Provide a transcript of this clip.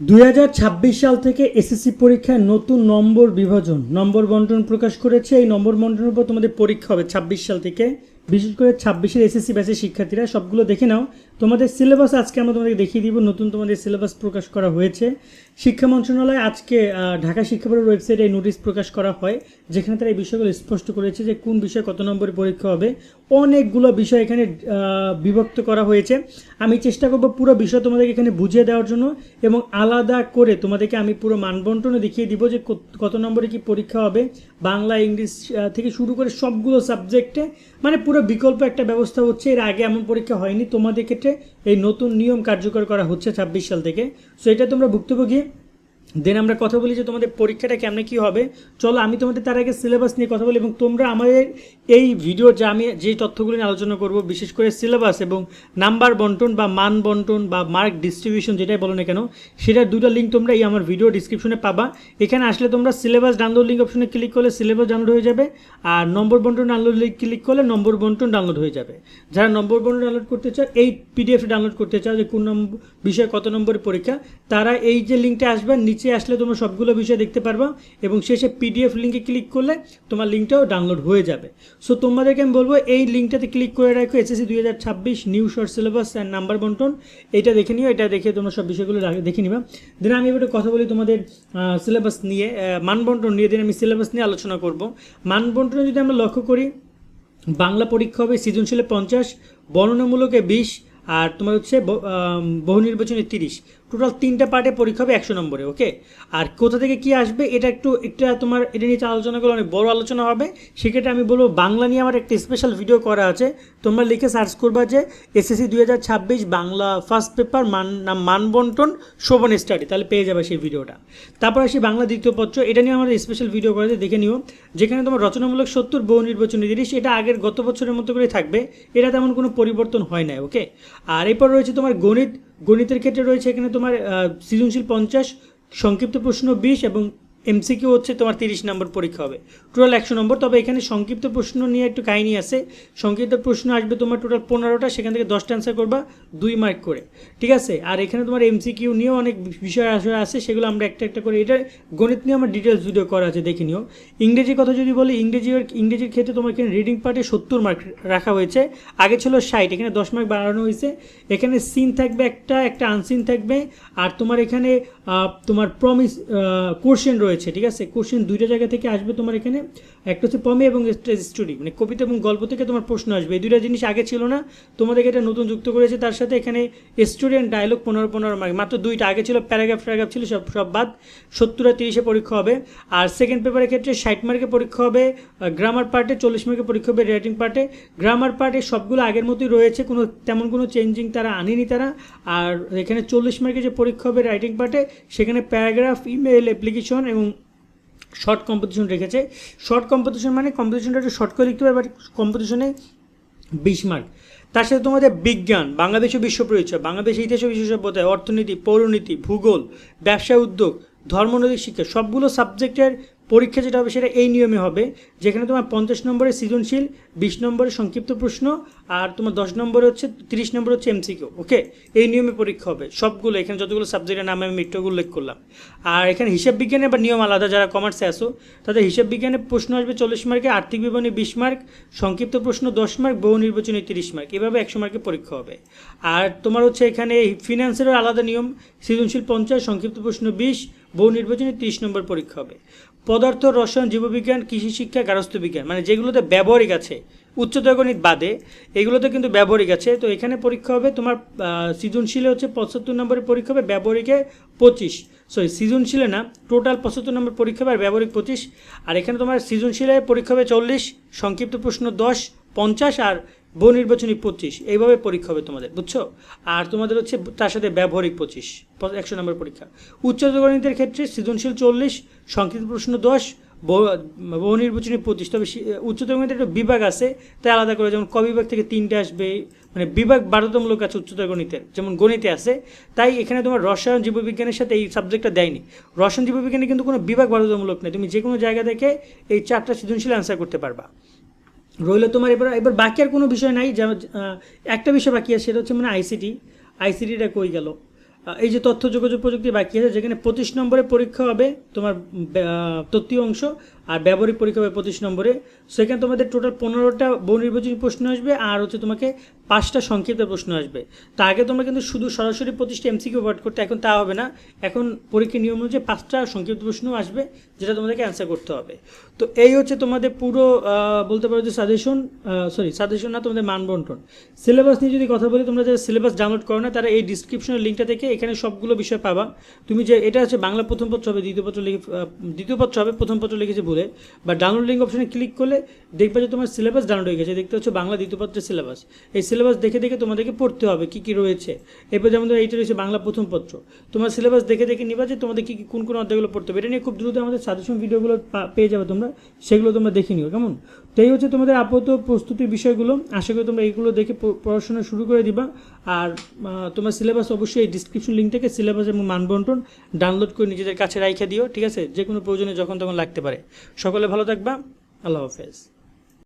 দুই হাজার ছাব্বিশ সাল থেকে এসএসসি পরীক্ষায় নতুন নম্বর বিভাজন, নম্বর বন্টন প্রকাশ করেছে। এই নম্বর বন্টনের উপর তোমাদের পরীক্ষা হবে ছাব্বিশ সাল থেকে। বিশেষ করে ছাব্বিশের এসএসসি ব্যাচের শিক্ষার্থীরা সবগুলো দেখে নাও। তোমাদের সিলেবাস আজকে আমরা তোমাদেরকে দেখিয়ে দিব, নতুন তোমাদের সিলেবাস প্রকাশ করা হয়েছে। শিক্ষা মন্ত্রণালয় আজকে ঢাকা শিক্ষা বোর্ডের ওয়েবসাইটে এই নোটিশ প্রকাশ করা হয়, যেখানে তারা এই বিষয়গুলো স্পষ্ট করেছে যে কোন বিষয়ে কত নম্বরে পরীক্ষা হবে। অনেকগুলো বিষয় এখানে বিভক্ত করা হয়েছে। আমি চেষ্টা করব পুরো বিষয় তোমাদেরকে এখানে বুঝিয়ে দেওয়ার জন্য এবং আলাদা করে তোমাদেরকে আমি পুরো মানবন্টনও দেখিয়ে দিব যে কত- নম্বরে কি পরীক্ষা হবে। বাংলা, ইংলিশ থেকে শুরু করে সবগুলো সাবজেক্টে মানে পুরো বিকল্প একটা ব্যবস্থা হচ্ছে। এর আগে এমন পরীক্ষা হয়নি। তোমাদের ক্ষেত্রে এই নতুন নিয়ম কার্যকর করা হচ্ছে ছাব্বিশ সাল থেকে। সো এটা তোমরা ভুক্তভোগী? দেন আমরা কথা বলি যে তোমাদের পরীক্ষাটা কেমনে কী হবে। চলো, আমি তোমাদের তার আগে সিলেবাস নিয়ে কথা বলি এবং তোমরা আমাদের এই ভিডিও যা আমি যে তথ্যগুলো নিয়ে আলোচনা করব, বিশেষ করে সিলেবাস এবং নাম্বার বন্টন বা মান বন্টন বা মার্ক ডিস্ট্রিবিউশন যেটাই বলো না কেন, সেটার দুটো লিঙ্ক তোমরা এই আমার ভিডিও ডিসক্রিপশনে পাবা। এখানে আসলে তোমরা সিলেবাস ডাউনলোড লিঙ্ক অপশনে ক্লিক করলে সিলেবাস ডাউনলোড হয়ে যাবে আর নম্বর বন্টন ডাউনলোড লিঙ্ক ক্লিক করলে নম্বর বন্টন ডাউনলোড হয়ে যাবে। যারা নম্বর বন্টন ডাউনলোড করতে চাও, এই পিডিএফ ডাউনলোড করতে চাও যে কোন নম্বর বিষয়ে কত নম্বরের পরীক্ষা, তারা এই যে লিঙ্কটা আসবে নিচে আসলে তোমরা সবগুলো বিষয় দেখতে পারবা এবং শেষে পিডিএফ লিঙ্কে ক্লিক করলে তোমার লিঙ্কটাও ডাউনলোড হয়ে যাবে। সো তোমাদেরকে আমি বলব, এই লিঙ্কটাতে ক্লিক করে রাখো এসএসসি দুই হাজার ছাব্বিশ new short syllabus and number বন্টন। এটা দেখে নিও, এটা দেখে তোমরা সব বিষয়গুলো দেখে নিবা। দেন আমি এবারে কথা বলি তোমাদের সিলেবাস নিয়ে মানবন্টন নিয়ে। দিন আমি সিলেবাস নিয়ে আলোচনা করব। মানবন্টনে যদি আমরা লক্ষ্য করি, বাংলা পরীক্ষা হবে সৃজনশীলে পঞ্চাশ, বর্ণনামূলকে বিশ, আর তোমার হচ্ছে বহু নির্বাচনে তিরিশ। টোটাল তিনটা পার্টে পরীক্ষা হবে একশো নম্বরে ওকে আর কোথা থেকে কি আসবে, এটা একটু, একটা তোমার, এটা নিয়ে আলোচনা করলে অনেক বড় আলোচনা হবে। সেক্ষেত্রে আমি বলব, বাংলা নিয়ে আমার একটা স্পেশাল ভিডিও করা আছে। তোমরা লিখে সার্চ করবা যে এসএসসি দুই হাজার ছাব্বিশ বাংলা ফার্স্ট পেপার মান, নাম মানবন্টন শোভন স্টাডি তাহলে পেয়ে যাবে সেই ভিডিওটা তারপর আসি বাংলা দ্বিতীয় পত্র, এটা নিয়ে আমার স্পেশাল ভিডিও করা আছে, দেখে নিও। যেখানে তোমার রচনামূলক সত্তর, বহু নির্বাচনী জিনিস এটা আগের গত বছরের মতো করে থাকবে। এটা তেমন কোনো পরিবর্তন হয় না ওকে আর এরপর রয়েছে তোমার গণিত গণিতের ক্ষেত্রে রয়েছে এখানে তোমার সৃজনশীল পঞ্চাশ সংক্ষিপ্ত প্রশ্ন বিশ এবং এমসিকিউ হচ্ছে তোমার তিরিশ নম্বর পরীক্ষা হবে। টোটাল একশো নম্বর, তবে এখানে সংক্ষিপ্ত প্রশ্ন নিয়ে একটু কাহিনী আছে। সংক্ষিপ্ত প্রশ্ন আসবে তোমার টোটাল পনেরোটা, সেখান থেকে দশটা অ্যান্সার করবা, দুই মার্ক করে। ঠিক আছে? আর এখানে তোমার এমসিকিউ নিয়েও অনেক বিষয় আসলে আছে, সেগুলো আমরা একটা একটা করে, এটা গণিত নিয়ে আমার ডিটেলস ভিডিও করা আছে, দেখে নিও। ইংরেজির কথা যদি বলি, ইংরেজি ইংরেজির ক্ষেত্রে তোমার এখানে রিডিং পার্টে সত্তর মার্ক রাখা হয়েছে। আগে ছিল ষাট, এখানে দশ মার্ক বাড়ানো হয়েছে। এখানে সিন থাকবে একটা একটা আনসিন থাকবে। আর তোমার এখানে তোমার প্রমিস কোশ্চেন রয়েছে, ঠিক আছে? কোশ্চেন দুইটা জায়গা থেকে আসবে তোমার এখানে। একটা হচ্ছে প্রমি এবং স্টোরি মানে কবিতা এবং গল্প থেকে তোমার প্রশ্ন আসবে। এই দুইটা জিনিস আগে ছিল না। তোমাদেরকে এটা নতুন যুক্ত করেছে। তার সাথে এখানে স্টোরি অ্যান্ড ডায়লগ পনেরো পনেরো মার্ক মাত্র দুইটা। আগে ছিল প্যারাগ্রাফ প্যারাগ্রাফ ছিল সব সব বাদ। সত্তর আর তিরিশে পরীক্ষা হবে। আর সেকেন্ড পেপারের ক্ষেত্রে ষাট মার্কে পরীক্ষা হবে। গ্রামার পার্টে চল্লিশ মার্কে পরীক্ষা হবে রাইটিং পার্টে গ্রামার পার্টে সবগুলো আগের মতোই রয়েছে। কোনো, তেমন কোনো চেঞ্জিং তারা আনেনি তারা। আর এখানে চল্লিশ মার্কে যে পরীক্ষা হবে রাইটিং পার্টে সেখানে প্যারাগ্রাফ ইমেল অ্যাপ্লিকেশন এবং শর্ট কম্পিটিশন রেখেছে। শর্ট কম্পিটিশন মানে কম্পিটিশনটা একটু শর্ট করে লিখতে হবে বাট কম্পিটিশনে বিশ মার্ক। তার সাথে তোমাদের বিজ্ঞান, বাংলাদেশ বিশ্ব পরিচয়, বাংলাদেশ ইতিহাস বিশ্ব সভ্যতায় অর্থনীতি, পৌরনীতি, ভূগোল ব্যবসা উদ্যোগ ধর্মনৈতিক শিক্ষা, সবগুলো সাবজেক্টের পরীক্ষা যেটা হবে সেটা এই নিয়মে হবে। যেখানে তোমার পঞ্চাশ নম্বরে সৃজনশীল, বিশ নম্বরে সংক্ষিপ্ত প্রশ্ন, আর তোমার দশ নম্বরে হচ্ছে, তিরিশ নম্বর হচ্ছে এমসিকিউ ওকে এই নিয়মে পরীক্ষা হবে। সবগুলো, এখানে যতগুলো সাবজেক্টের নাম আমি একটু উল্লেখ করলাম। আর এখানে হিসাব বিজ্ঞানে বা নিয়ম আলাদা, যারা কমার্সে আসো, তাদের হিসাব বিজ্ঞানে প্রশ্ন আসবে চল্লিশ মার্কে, আর্থিক বিবরণী বিশ মার্ক, সংক্ষিপ্ত প্রশ্ন দশ মার্ক, বহু নির্বাচনী তিরিশ মার্ক। এভাবে একশো মার্কে পরীক্ষা হবে। আর তোমার হচ্ছে এখানে ফিনান্সেরও আলাদা নিয়ম, সৃজনশীল পঞ্চাশ, সংক্ষিপ্ত প্রশ্ন বিশ বহু নির্বাচনী তিরিশ নম্বর পরীক্ষা হবে। পদার্থ, রসায়ন, জীববিজ্ঞান, কৃষি শিক্ষা, গারস্থ বিজ্ঞান মানে যেগুলোতে ব্যবহারিক আছে, উচ্চতর গণিত বাদে, এগুলোতে কিন্তু ব্যবহারিক আছে। তো এখানে পরীক্ষা হবে তোমার সৃজনশীলে হচ্ছে পঁচাত্তর নম্বরের পরীক্ষা হবে, ব্যবহারিকে পঁচিশ। সরি সৃজনশীলে না টোটাল পঁচাত্তর নম্বর পরীক্ষা হবে আর ব্যবহারিক পঁচিশ। আর এখানে তোমার সৃজনশীলে পরীক্ষা হবে চল্লিশ, সংক্ষিপ্ত প্রশ্ন দশ, পঞ্চাশ আর বহু নির্বাচনী পঁচিশ, এইভাবে পরীক্ষা হবে তোমাদের, বুঝছ? আর তোমাদের হচ্ছে তার সাথে ব্যবহারিক পঁচিশ একশো নম্বর পরীক্ষা। উচ্চতর গণিতের ক্ষেত্রে সৃজনশীল চল্লিশ, সংক্ষিপ্ত প্রশ্ন দশ, বহু নির্বাচনী পঁচিশ। তবে উচ্চতর গণিতের একটা বিভাগ আছে, তাই আলাদা করে যেমন ক বিভাগ থেকে তিনটে আসবে মানে বিভাগ বাধ্যতামূলক আছে উচ্চতর গণিতের যেমন গণিতে আছে। তাই এখানে তোমার রসায়ন, জীববিজ্ঞানের সাথে এই সাবজেক্টটা দেয়নি। রসায়ন, জীববিজ্ঞানে কিন্তু কোনো বিভাগ বাধ্যতামূলক নেই। তুমি যে কোনো জায়গা থেকে এই চারটা সৃজনশীল অ্যান্সার করতে পারবা। রইল তোমার এবার এবার বাকি আর কোনো বিষয় নাই যেমন একটা বিষয় বাকি আছে, সেটা হচ্ছে মানে আইসিটি আইসিটিটা কই গেল? এই যে তথ্য যোগাযোগ প্রযুক্তি বাকি আছে, যেখানে পঁচিশ নম্বরে পরীক্ষা হবে তোমার তত্ত্বীয় অংশ, আর ব্যবহারিক পরীক্ষা হবে পঁচিশ নম্বরে। সেখানে তোমাদের টোটাল পনেরোটা বহু নির্বাচনী প্রশ্ন আসবে, আর হচ্ছে তোমাকে পাঁচটা সংক্ষিপ্ত প্রশ্ন আসবে। তা আগে তোমরা কিন্তু শুধু সরাসরি পঁচিশটা এমসিকিউ পাঠ করতে, এখন তা হবে না। এখন পরীক্ষার নিয়ম অনুযায়ী পাঁচটা সংক্ষিপ্ত প্রশ্ন আসবে, যেটা তোমাদেরকে অ্যান্সার করতে হবে। তো এই হচ্ছে তোমাদের পুরো বলতে পারো যে সাজেশন সরি সাজেশন না, তোমাদের মানবন্টন। সিলেবাস নিয়ে যদি কথা বলি, তোমরা যারা সিলেবাস ডাউনলোড করো না, তারা এই ডিসক্রিপশনের লিঙ্কটা থেকে এখানে সবগুলো বিষয় পাবা। তুমি যে, এটা হচ্ছে বাংলা প্রথম পত্র হবে, দ্বিতীয় পত্র লিখে দ্বিতীয় পত্র হবে, প্রথম পত্র লিখেছে ভুলে। বা ডাউনলোড লিঙ্ক অপশনে ক্লিক করলে দেখবে যে তোমার সিলেবাস ডাউনলোড হয়ে গেছে। দেখতে হচ্ছে বাংলা দ্বিতীয় পত্রের সিলেবাস এই সিলেবাস দেখে দেখে তোমাদেরকে পড়তে হবে কী কী রয়েছে। এরপর যেমন এইটা রয়েছে বাংলা প্রথম পত্র। তোমার সিলেবাস দেখে দেখে নিবা যে তোমাদের কী কী, কোন কোন অধ্যায়গুলো পড়তে হবে। এটা নিয়ে খুব দ্রুত আমাদের সাজেশন ভিডিওগুলো পেয়ে যাবে তোমরা। সেগুলো তোমরা দেখে নিও, কেমন? এই হচ্ছে তোমাদের আপাতত প্রস্তুতির বিষয়গুলো। আশা করি তোমরা এইগুলো দেখে পড়াশোনা শুরু করে দিবা। আর তোমার সিলেবাস অবশ্যই এই ডিসক্রিপশন লিঙ্ক থেকে সিলেবাস এবং মানবন্টন ডাউনলোড করে নিজেদের কাছে রাইখে দিও, ঠিক আছে? যে কোনো প্রয়োজনে যখন তখন লাগতে পারে। সকলে ভালো থাকবা। আল্লাহ হাফেজ।